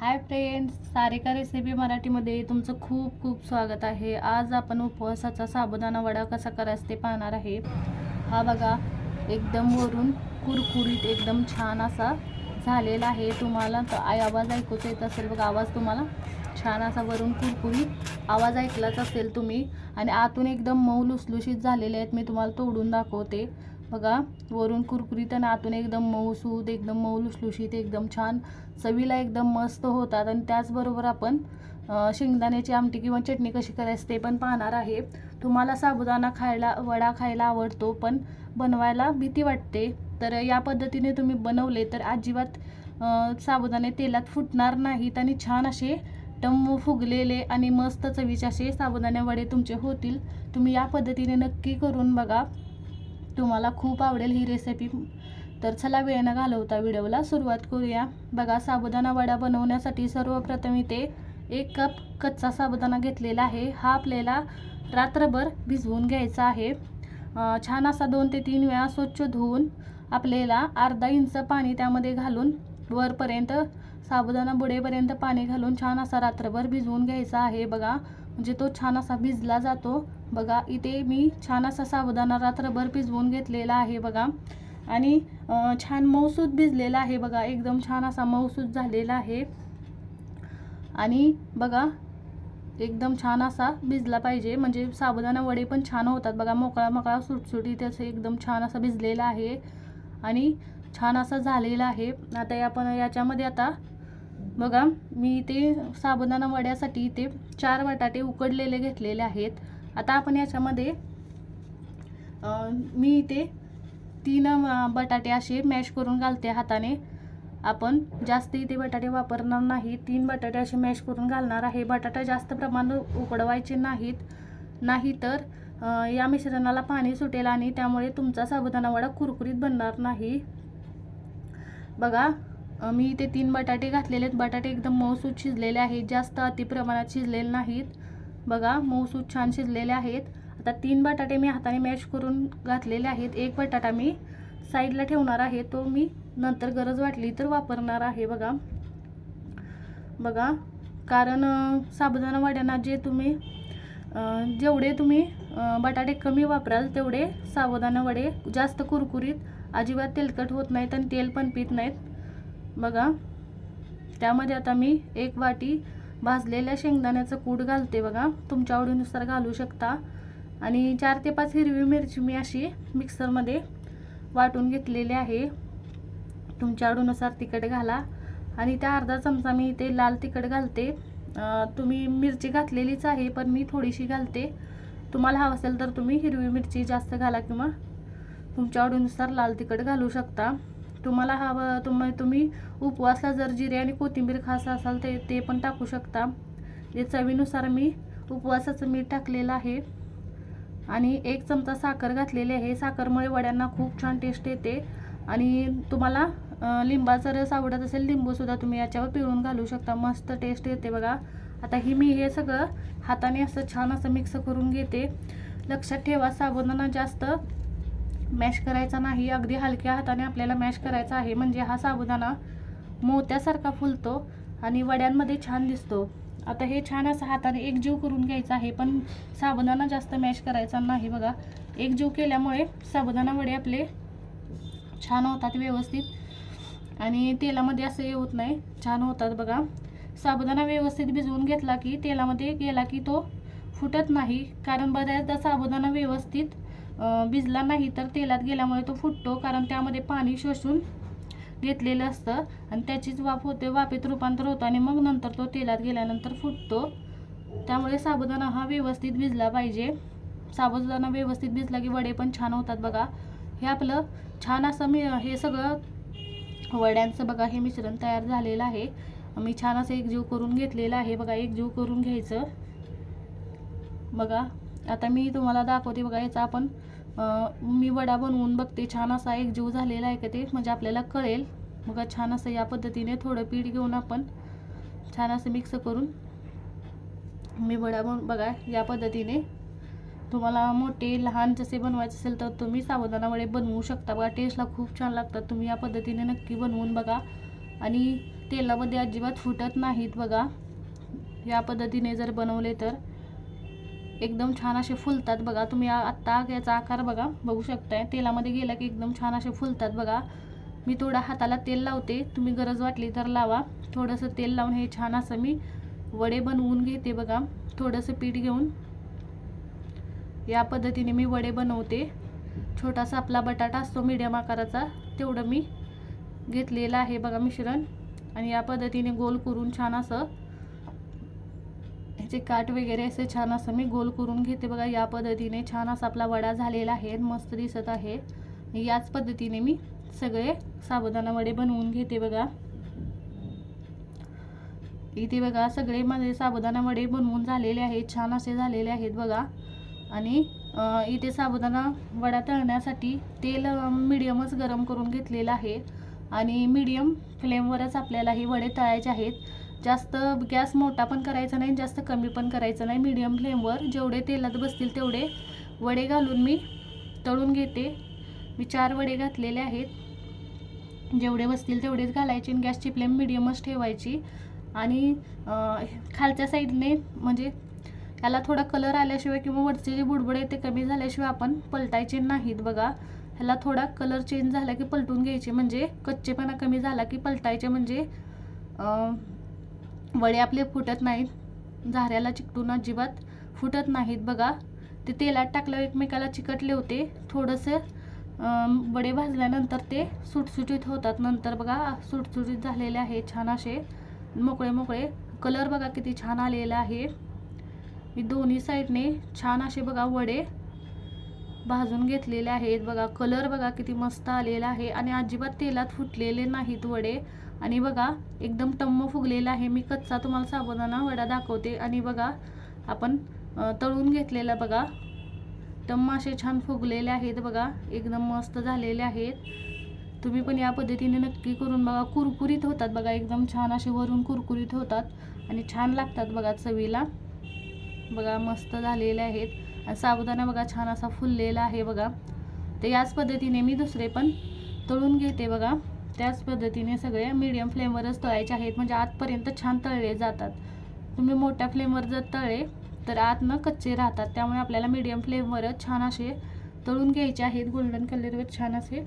Hi friends Sarika recipe मराठीमध्ये तुमचं खूप खूप स्वागत आहे. आज आपण उपवासाचा साबुदाणा वडा कसा करायचा ते पाहणार आहे. हा बघा एकदम वरून कुरकुरीत एकदम छान असा झालेला आहे. तुम्हाला तर आय आवाज ऐकूच येत असेल बघा आवाज तुम्हाला छान असा वरून कुरकुरीत आवाज ऐकलाच असेल तुम्ही. आणि आतून एकदम मऊ लुसलुशीत झालेले आहेत मी तुम्हाला तोडून दाखवते. बघा वरून कुरकुरीत आणि आतून एकदम मऊसूद एकदम मऊ लुसलुशीत एकदम छान चवीला एकदम मस्त होतात. आणि त्याचबरोबर आपण शेंगदाण्याची आमटी किंवा चटणी कशी करायची ते पण पाहणार आहे. तुम्हाला साबुदाणा खायला वडा खायला आवडतो पण बनवायला भीती वाटते. तर या पद्धतीने तुम्ही बनवले तर अजिबात साबुदाणे तेलात फुटणार नाहीत आणि छान असे टम्म फुगलेले आणि मस्त चवीचे असे साबुदाणे वडे तुमचे होतील. तुम्ही या पद्धतीने नक्की करून बघा. तुम्हाला खूप आवडेल ही रेसिपी तर चला वेळ न घालवता व्हिडिओला सुरुवात करूया. बघा साबुदाणा वडा बनवण्यासाठी सर्वप्रथम इथे एक कप कच्चा साबुदाणा घेतलेला आहे. हा आपल्याला रात्रभर भिजवून घ्यायचा आहे. छान असा दोन ते तीन वेळा स्वच्छ धुवून आपल्याला अर्धा इंच पाणी त्यामध्ये घालून वरपर्यंत साबुदाणा बुडेपर्यंत पाणी घालून छान असा रात्रभर भिजवून घ्यायचा आहे. बघा म्हणजे तो छान असा भिजला जातो. बघा इथे मी छान असा साबुदाणा रात्रभर भिजवून घेतलेला आहे बघा. आणि छान मऊसूद भिजलेला आहे बघा. एकदम छान असा मऊसूद झालेला आहे. आणि बघा एकदम छान असा भिजला पाहिजे. म्हणजे साबुदाणा वडे पण छान होतात बघा. मोकळा मोकळा सुटसुटीत असं एकदम छान असा भिजलेला आहे. आणि छान असा झालेला आहे. आता आपण याच्यामध्ये आता बघा मी इथे साबुदाणा वड्यासाठी इथे चार बटाटे उकडलेले घेतलेले आहेत. आता आपण याच्यामध्ये मी इथे तीन बटाटे असे मॅश करून घालते हाताने. आपण जास्त इथे बटाटे वापरणार नाही. तीन बटाटे असे मॅश करून घालणार आहे. बटाटा जास्त प्रमाणात उकडवायचे नाहीत. नाही तर या मिश्रणाला पाणी सुटेल आणि त्यामुळे तुमचा साबुदाणा वडा कुरकुरीत बनणार नाही. बघा मी इथे तीन बटाटे घातलेले आहेत. बटाटे एकदम मऊसूत शिजलेले आहेत. जास्त अति प्रमाणात शिजलेले नाहीत. बघा मऊसूत छान शिजलेले आहेत. आता तीन बटाटे मी हाताने मॅश करून घातलेले आहेत. एक बटाटा मी साईडला ठेवणार आहे. तो मी नंतर गरज वाटली तर वापरणार आहे बघा. बघा कारण अं, साबुदाणा वड्यांना जे तुम्ही जेवढे तुम्ही बटाटे कमी वापराल तेवढे साबुदाणा वडे जास्त कुरकुरीत अजिबात तेलकट होत नाहीत आणि तेल पण पित नाहीत. बघा त्यामध्ये आता मी एक वाटी भाजलेल्या शेंगदाण्याचं कूट घालते बघा. तुमच्या आवडीनुसार घालू शकता. आणि चार ते पाच हिरवी मिरची मी अशी मिक्सरमध्ये वाटून घेतलेली आहे. तुमच्या आवडीनुसार तिखट घाला. आणि त्या अर्धा चमचा मी इथे लाल तिखट घालते. तुम्ही मिरची घातलेलीच आहे पण मी थोडीशी घालते. तुम्हाला हवं असेल तर तुम्ही हिरवी मिरची जास्त घाला किंवा तुमच्या आवडीनुसार लाल तिखट घालू शकता. तुम्हाला हवं तुम्ही तुम्ही उपवासला जर जिरे आणि कोथिंबीर खास असाल ते ते पण टाकू शकता. ते चवीनुसार मी उपवासाचं मीठ टाकलेलं आहे. आणि एक चमचा साखर घातलेली आहे. साखरमुळे वड्यांना खूप छान टेस्ट येते. आणि तुम्हाला लिंबाचा रस आवडत असेल लिंबूसुद्धा तुम्ही याच्यावर पिळून घालू शकता. मस्त टेस्ट येते बघा. आता ही मी हे सगळं हाताने असं छान असं मिक्स करून घेते. लक्षात ठेवा साबुदाणा जास्त मॅश करायचा नाही अगदी हलक्या हाताने आपल्याला मॅश करायचा आहे. म्हणजे हा साबुदाणा मोत्यासारखा फुलतो आणि वड्यांमध्ये छान दिसतो. आता हे छान असं हाताने एकजीव करून घ्यायचा आहे पण साबुदाणा जास्त मॅश करायचा नाही बघा. एकजीव केल्यामुळे साबुदाणा वडे आपले छान होतात व्यवस्थित. आणि तेलामध्ये असं हे होत नाही छान होतात बघा. साबुदाणा व्यवस्थित भिजवून घेतला की तेलामध्ये गेला की तो फुटत नाही. कारण बऱ्याचदा साबुदाणा व्यवस्थित भिजला नाही तर तेलात गेल्यामुळे तो फुटतो कारण त्यामध्ये पाणी शोषून घेतलेलं असतं आणि त्याचीच वाफ होते वाफेत रूपांतर होतं आणि मग नंतर तो तेलात गेल्यानंतर फुटतो. त्यामुळे साबुदाणा हा व्यवस्थित भिजला पाहिजे. साबुदाणा व्यवस्थित भिजला की वडे पण छान होतात बघा. हे आपलं छान असं मी हे सगळं वड्यांचं बघा हे मिश्रण तयार झालेलं आहे. मी छान असं एकजीव करून घेतलेलं आहे बघा एकजीव करून घ्यायचं. बघा. आता मी तुम्हाला दाखवते बघा याचा आपण मी वडा बनवून बघते. छान असा एक जीव झालेला आहे का ते? म्हणजे आपल्याला कळेल. बघा छान असं या पद्धतीने थोडं पीठ घेऊन आपण छान असं मिक्स करून मी वडा बन बघा या पद्धतीने तुम्हाला मोठे लहान जसे बनवायचे असेल तर तुम्ही साबुदाणा वडे बनवू शकता. बघा टेस्टला खूप छान लागतात. तुम्ही या पद्धतीने नक्की बनवून बघा. आणि तेलामध्ये अजिबात फुटत नाहीत बघा. या पद्धतीने जर बनवले तर. एकदम छान असे फुलतात बघा. तुम्ही आत्ता याचा आकार बघा बघू शकताय. तेलामध्ये गेला की एकदम छान असे फुलतात बघा. मी थोडा हाताला तेल लावते. तुम्ही गरज वाटली तर लावा. थोडंसं तेल लावून हे छान असं मी वडे बनवून घेते बघा. थोडंसं पीठ घेऊन. या पद्धतीने मी वडे बनवते. छोटासा आपला बटाटा असतो मीडियम आकाराचा तेवढं मी घेतलेलं आहे बघा मिश्रण. आणि या पद्धतीने गोल करून छान असं ह्याचे काठ वगैरे असे छान असं मी गोल करून घेते बघा या पद्धतीने छान असा आपला वडा झालेला आहे मस्त दिसत आहे. याच पद्धतीने मी सगळे साबुदाणा वडे बनवून घेते बघा. इथे बघा सगळे माझे साबुदाणा वडे बनवून झालेले आहेत छान असे झालेले आहेत बघा. आणि इथे साबुदाणा वडा तळण्यासाठी तेल मिडियमच गरम करून घेतलेलं आहे. आणि मीडियम फ्लेमवरच आपल्याला हे वडे तळायचे आहेत. जास्त गॅस मोठा पण करायचा नाही जास्त कमी पण करायचा नाही. मीडियम फ्लेमवर जेवढे तेलात बसतील तेवढे वडे घालून मी तळून घेते. मी चार वडे घातलेले आहेत. जेवढे बसतील तेवढेच घालायचे आणि गॅसची फ्लेम मिडियमच ठेवायची. आणि खालच्या साईडने म्हणजे याला थोडा कलर आल्याशिवाय किंवा वरचे जे बुडबुड आहे ते कमी झाल्याशिवाय आपण पलटायचे नाहीत बघा. ह्याला थोडा कलर चेंज झाला की पलटून घ्यायचे. म्हणजे कच्चेपणा कमी झाला की पलटायचे. म्हणजे वडे आपले फुटत नाहीत. झाऱ्याला चिकटून अजिबात फुटत नाहीत बघा. ते तेलात टाकल्यावर एकमेकाला चिकटले होते. थोडंसं वडे भाजल्यानंतर ते सुटसुटीत होतात. नंतर बघा सुटसुटीत झालेले आहे छान असे. मोकळे मोकळे. कलर बघा किती छान आलेला आहे. मी दोन्ही साईडने छान असे बघा वडे भाजून घेतलेले आहेत. बघा कलर बघा किती मस्त आलेला आहे आणि अजिबात तेलात फुटलेले नाहीत वडे. आणि बघा एकदम टम्म फुगलेला आहे. मी कच्चा तुम्हाला साबुदाणा वडा दाखवते. आणि बघा आपण तळून घेतलेला बघा. टम्म असे छान फुगलेले आहेत बघा. एकदम मस्त झालेले आहेत. तुम्ही पण या पद्धतीने नक्की करून बघा. कुरकुरीत होतात बघा. एकदम छान असे वरून कुरकुरीत होतात आणि छान लागतात बघा चवीला. बघा मस्त झालेले आहेत. साबुदाणा बघा छान असा फुललेला आहे बघा. तर याच पद्धतीने मी दुसरे पण तळून घेते बघा. त्याच पद्धतीने सगळे मीडियम फ्लेमवरच तळायचे आहेत. म्हणजे आतपर्यंत छान तळले जातात. तुम्ही मोठ्या फ्लेमवर जर तळले तर आतनं कच्चे राहतात. त्यामुळे आपल्याला मीडियम फ्लेमवरच छान असे तळून घ्यायचे आहेत. गोल्डन कलरवर छान असे.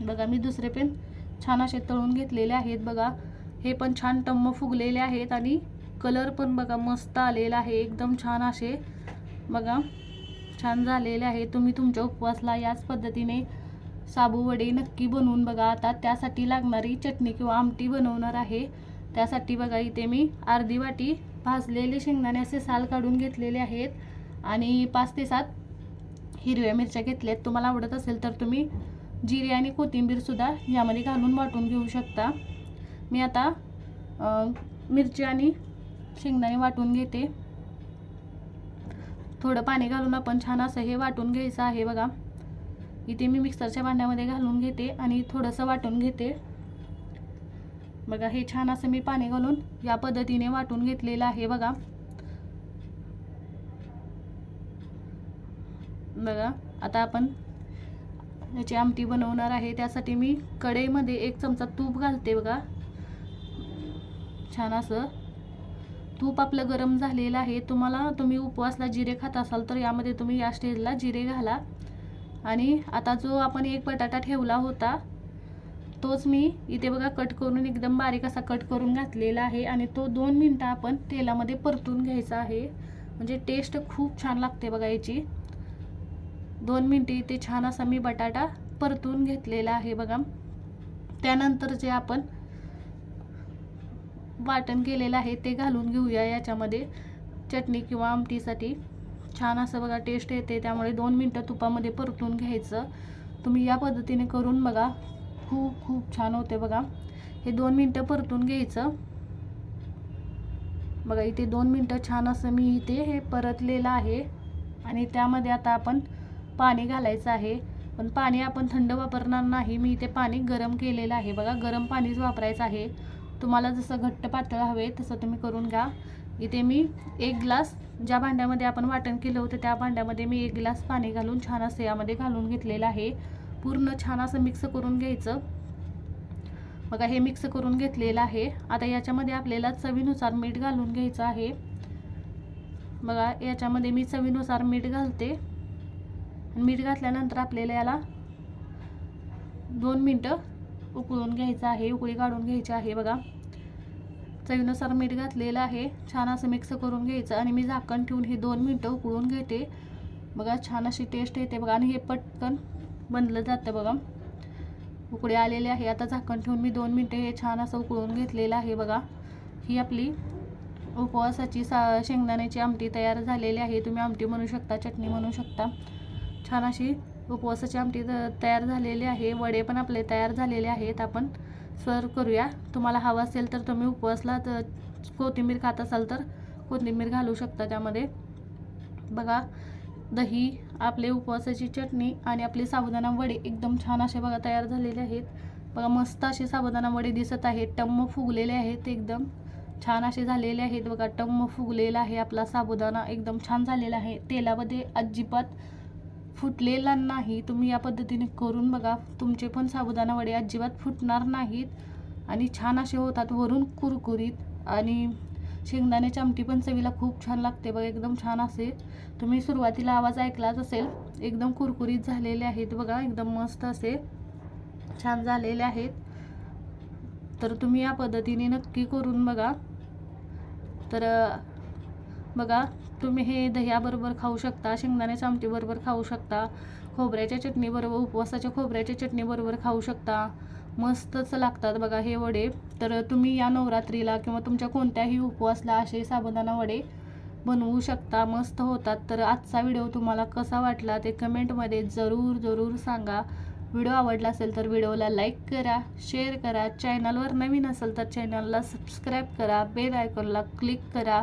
बघा मी दुसरे पण छान असे तळून घेतलेले आहेत बघा. हे पण छान टम्म फुगलेले आहेत आणि कलर पण बघा मस्त आलेला आहे. एकदम छान असे बघा छान झालेले आहे. तुम्ही तुमच्या उपवासला याच पद्धतीने साबूवडे नक्की बनवून बघा. आता त्यासाठी लागणारी चटणी किंवा आमटी बनवणार आहे. त्यासाठी बघा इथे मी अर्धी वाटी भाजलेले शेंगदाणे असे साल काढून घेतलेले आहेत आणि पाच ते सात हिरव्या मिरच्या घेतल्यात. तुम्हाला आवडत असेल तर तुम्ही जिरे आणि कोथिंबीरसुद्धा यामध्ये घालून वाटून घेऊ शकता. मी आता मिरची आणि शेंगदाणे वाटून घेते. थोडं पाणी घालून आपण छान असं हे वाटून घ्यायचं आहे बघा. इथे मी मिक्सरच्या भांड्यामध्ये घालून घेते आणि थोडंसं वाटून घेते. बघा हे छान असं मी पाणी घालून या पद्धतीने वाटून घेतलेलं आहे बघा. बघा आता आपण याची आमटी बनवणार आहे. त्यासाठी मी कढईमध्ये एक चमचा तूप घालते बघा. छान असं तूप आपलं गरम झालेलं आहे तुम्हाला तुम्ही उपवासला जिरे खात असाल तर यामध्ये तुम्ही या स्टेजला जिरे घाला. आणि आता जो आपण एक बटाटा ठेवला होता तोच मी इथे बघा कट करून एकदम बारीक असा कट करून घातलेला आहे आणि तो दोन मिनटं आपण तेलामध्ये परतून घ्यायचा आहे. म्हणजे टेस्ट खूप छान लागते बघा याची. दोन मिनटे इथे छान असा मी बटाटा परतून घेतलेला आहे बघा. त्यानंतर जे आपण वाटण केलेलं आहे ते घालून घेऊया याच्यामध्ये. चटणी किंवा आमटीसाठी. छान असं बघा टेस्ट येते. त्यामुळे दोन मिनटं तुपामध्ये परतून घ्यायचं. तुम्ही या पद्धतीने करून बघा. खूप खूप छान होते बघा. हे दोन मिनटं परतून घ्यायचं. बघा इथे दोन मिनटं छान असं मी इथे हे परतलेलं आहे. आणि त्यामध्ये आता आपण पाणी घालायचं आहे. पण पाणी आपण थंड वापरणार नाही. मी इथे पाणी गरम केलेलं आहे. बघा गरम पाणीच वापरायचं आहे. तुम्हाला जसं घट्ट पातळ हवे तसं तुम्ही करून घ्या. इथे मी एक ग्लास ज्या भांड्यामध्ये आपण वाटण केलं होतं त्या भांड्यामध्ये मी एक ग्लास पाणी घालून छान असं यामध्ये घालून घेतलेलं आहे. पूर्ण छान असं मिक्स करून घ्यायचं. बघा हे मिक्स करून घेतलेलं आहे. आता याच्यामध्ये आपल्याला चवीनुसार मीठ घालून घ्यायचं आहे. बघा याच्यामध्ये मी चवीनुसार मीठ घालते. मीठ घातल्यानंतर आपल्याला याला दोन मिनटं उकळून घ्यायचं आहे उकळी काढून घ्यायची आहे बघा. चवीनुसार मीठ घातलेलं आहे छान असं मिक्स करून घ्यायचं आणि मी झाकण ठेवून हे दोन मिनटं उकळून घेते. बघा छान अशी टेस्ट येते बघा आणि हे पटकन बनलं जातं बघा. उकळी आलेले आहे आता झाकण ठेवून मी दोन मिनटं हे छान असं उकळून घेतलेलं आहे बघा. ही आपली उपवासाची सा शेंगदाण्याची आमटी तयार झालेली आहे. तुम्ही आमटी म्हणू शकता चटणी म्हणू शकता. छान अशी उपवासाची आमटी तयार झालेली आहे. वडे पण आपले तयार झालेले आहेत. आपण सर्व करूया. तुम्हाला हवं असेल तर तुम्ही उपवासला तर कोथिंबीर खात असाल तर कोथिंबीर घालू शकता त्यामध्ये. बघा दही आपले उपवासाची चटणी आणि आपले साबुदाणा वडे एकदम छान असे बघा तयार झालेले आहेत. बघा मस्त असे साबुदाणा वडे दिसत आहेत. टम्म फुगलेले आहेत एकदम. छान असे झालेले आहेत. बघा टम्म फुगलेला आहे. आपला साबुदाणा एकदम छान झालेला आहे. तेलामध्ये अजिबात फुटलेला नाही. तुम्ही या पद्धतीने करून बघा. तुमचे पण साबुदाणा वडे अजिबात फुटणार नाहीत. आणि छान असे होतात वरून कुरकुरीत. आणि शेंगदाण्याची आमटी पण चवीला खूप छान लागते बघा एकदम छान असे. तुम्ही सुरुवातीला आवाज ऐकलाच असेल. एकदम कुरकुरीत झालेले आहेत बघा एकदम मस्त असे. छान झालेले आहेत. तर तुम्ही या पद्धतीने नक्की करून बघा. तर बघा तुम्ही हे दह्याबरोबर खाऊ शकता शेंगदाण्याच्या आमटीबरोबर खाऊ शकता खोबऱ्याच्या चटणीबरोबर उपवासाच्या खोबऱ्याच्या चटणीबरोबर खाऊ शकता. मस्तच लागतात बघा हे वडे. तर तुम्ही या नवरात्रीला किंवा तुमच्या कोणत्याही उपवासला असे साबुदाणा वडे बनवू शकता. मस्त होतात. तर आजचा व्हिडिओ तुम्हाला कसा वाटला ते कमेंटमध्ये जरूर जरूर सांगा. व्हिडिओ आवडला असेल तर व्हिडिओला लाईक करा शेअर करा. चॅनलवर नवीन असेल तर चॅनलला सबस्क्राईब करा. बेल आयकॉनला क्लिक करा.